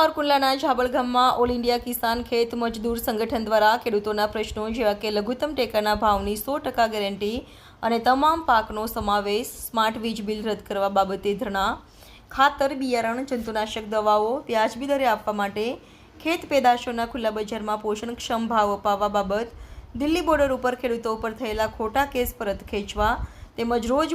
સાવરકુંડલાના જાબળ ગામમાં all India કિસાન ખેત મજદૂર સંગઠન દ્વારા ખેડૂતોના પ્રશ્નો જેવા કે લઘુત્તમ ટેકાના ભાવની સો ટકા ગેરંટી અને તમામ પાકનો સમાવેશ સ્માર્ટ વીજ બિલ રદ કરવા બાબતે ધરણા, ખાતર, બિયારણ, જંતુનાશક દવાઓ, વ્યાજબી દરે આપવા માટે ખેત પેદાશોના ખુલ્લા બજારમાં પોષણક્ષમ ભાવ અપાવવા બાબત દિલ્હી બોર્ડર ઉપર ખેડૂતો ઉપર થયેલા ખોટા કેસ પરત ખેંચવા તેમજ રોજ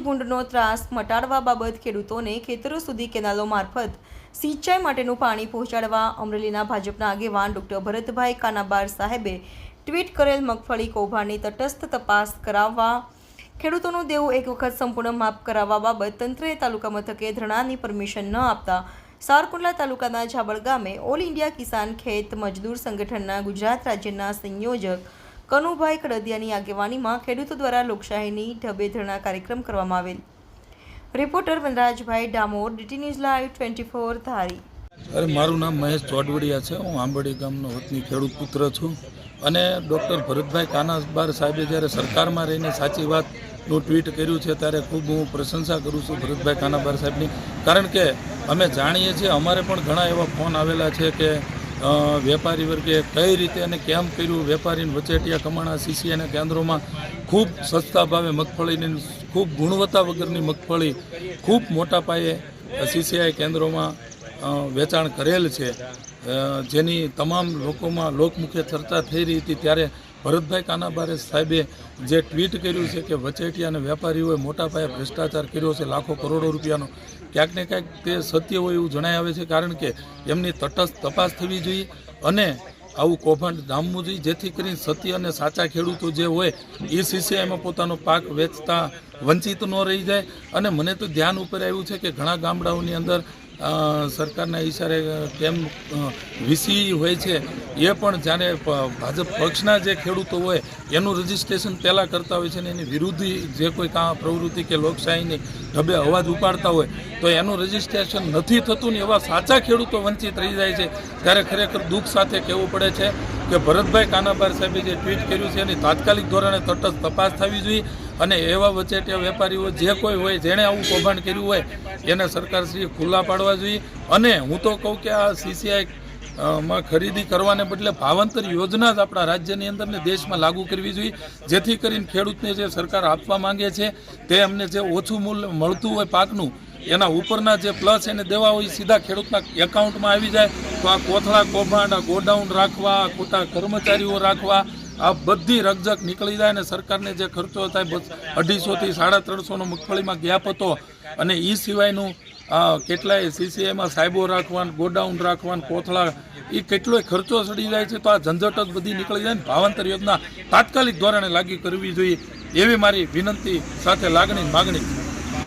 ત્રાસ મટાડવા બાબત ખેડૂતોને ખેતરો સુધી કેનાલો મારફત સિંચાઈ માટેનું પાણી પહોંચાડવા અમરેલીના ભાજપના આગેવાન ડૉક્ટર ભરતભાઈ કાનાબાર સાહેબે ટ્વીટ કરેલ મગફળી કૌભાંડની તટસ્થ તપાસ કરાવવા, ખેડૂતોનું દેવું એક વખત સંપૂર્ણ માફ કરાવવા બાબત તંત્રએ તાલુકા મથકે ધરણાની પરમિશન ન આપતા સારકુંડલા તાલુકાના ઝાબળ ગામે ઓલ ઇન્ડિયા કિસાન ખેત મજદૂર સંગઠનના ગુજરાત રાજ્યના સંયોજક કનુભાઈ કડદિયાની આગેવાનીમાં ખેડૂતો દ્વારા લોકશાહીની ઢબે ધરણા કાર્યક્રમ કરવામાં આવેલ. Reporter વનરાજભાઈ Damor, DT news live twenty four Dhari. અરે, મારું નામ મહેશ ચોડવડિયા છે. હું આંબડી ગામનો વતની ખેડૂત પુત્ર છું અને ડૉક્ટર ભરતભાઈ કાનાબાર સાહેબે જ્યારે સરકારમાં રહીને સાચી વાતનું ટ્વીટ કર્યું છે ત્યારે ખૂબ હું પ્રશંસા કરું છું ભરતભાઈ કાનાબાર સાહેબની. કારણ કે અમે જાણીએ છીએ, અમારે પણ ઘણા એવા ફોન આવેલા છે કે વેપારી વર્ગે કઈ રીતે અને કેમ કર્યું? વેપારીને વચેટિયા કમાણા સીસીઆઈના કેન્દ્રોમાં ખૂબ સસ્તા ભાવે મગફળીની, ખૂબ ગુણવત્તા વગરની મગફળી ખૂબ મોટા પાયે સીસીઆઈ કેન્દ્રોમાં વેચાણ કરેલ છે. જેની તમામ લોકોમાં લોકમુખે ચર્ચા થઈ રહી હતી ત્યારે ભરતભાઈ કાનાબારે સાહેબે જે ટ્વીટ કર્યું છે કે વચેટિયા અને વેપારીઓએ મોટા પાયે ભ્રષ્ટાચાર કર્યો છે, લાખો કરોડો રૂપિયાનો. ક્યાંક ને ક્યાંક તે સત્ય હોય એવું જણાય આવે છે કારણ કે એમની તટસ્થ તપાસ થવી જોઈએ અને આવું કૌભાંડ ડામવું જોઈએ, જેથી કરીને સત્ય અને સાચા ખેડૂતો જે હોય એ સીસીઆઈમાં પોતાનો પાક વેચતા વંચિત ન રહી જાય. અને મને તો ધ્યાન ઉપર આવ્યું છે કે ઘણા ગામડાઓની અંદર સરકારના ઈશારે કેમ વીસી હોય છે, એ પણ જ્યારે ભાજપ પક્ષના જે ખેડૂતો હોય, એનું રજિસ્ટ્રેશન પહેલાં કરતા હોય છે ને એની વિરુદ્ધી જે કોઈ કાં, પ્રવૃત્તિ કે લોકશાહીની ઢબે અવાજ ઉપાડતા હોય, તો એનું રજિસ્ટ્રેશન નથી થતું ને એવા સાચા ખેડૂતો વંચિત રહી જાય છે. ત્યારે ખરેખર દુઃખ સાથે કહેવું પડે છે કે ભરતભાઈ કાનાબાર સાહેબે જે ટ્વીટ કર્યું છે એની તાત્કાલિક ધોરણે તટસ્થ તપાસ થવી જોઈએ. અને એવા વચેટિયા વેપારીઓ જે કોઈ હોય, જેણે આવું કૌભાંડ કર્યું હોય, એને સરકારશ્રીએ ખુલ્લા પાડવા જોઈએ. અને હું તો કહું કે આ સીસીઆઈ માં ખરીદી કરવાને બદલે ભાવાંતર યોજના જ આપણા રાજ્યની અંદર ને દેશમાં લાગુ કરવી જોઈએ. જેથી કરીને ખેડૂતને જે સરકાર આપવા માંગે છે, તે અમને જે ઓછું મૂલ્ય મળતું હોય પાકનું, એના ઉપરના જે પ્લસ એને દેવા હોય, સીધા ખેડૂતના એકાઉન્ટમાં આવી જાય. તો આ કોથળા કૌભાંડ, આ ગોડાઉન રાખવા ખોટા કર્મચારીઓ રાખવા આ બધી રકઝક નીકળી જાય અને સરકારને જે ખર્ચો થાય અઢીસોથી સાડા ત્રણસોનો મગફળીમાં ગેપ હતો. અને એ સિવાયનું કેટલાય સીસીઆઈમાં સાહેબો રાખવાનું, ગોડાઉન રાખવાનું, કોથળા એ કેટલોય ખર્ચો સડી જાય છે તો આ ઝંઝટ જ બધી નીકળી જાય ને ભાવાંતર યોજના તાત્કાલિક ધોરણે લાગી કરવી જોઈએ એવી મારી વિનંતી સાથે લાગણી માગણી છે.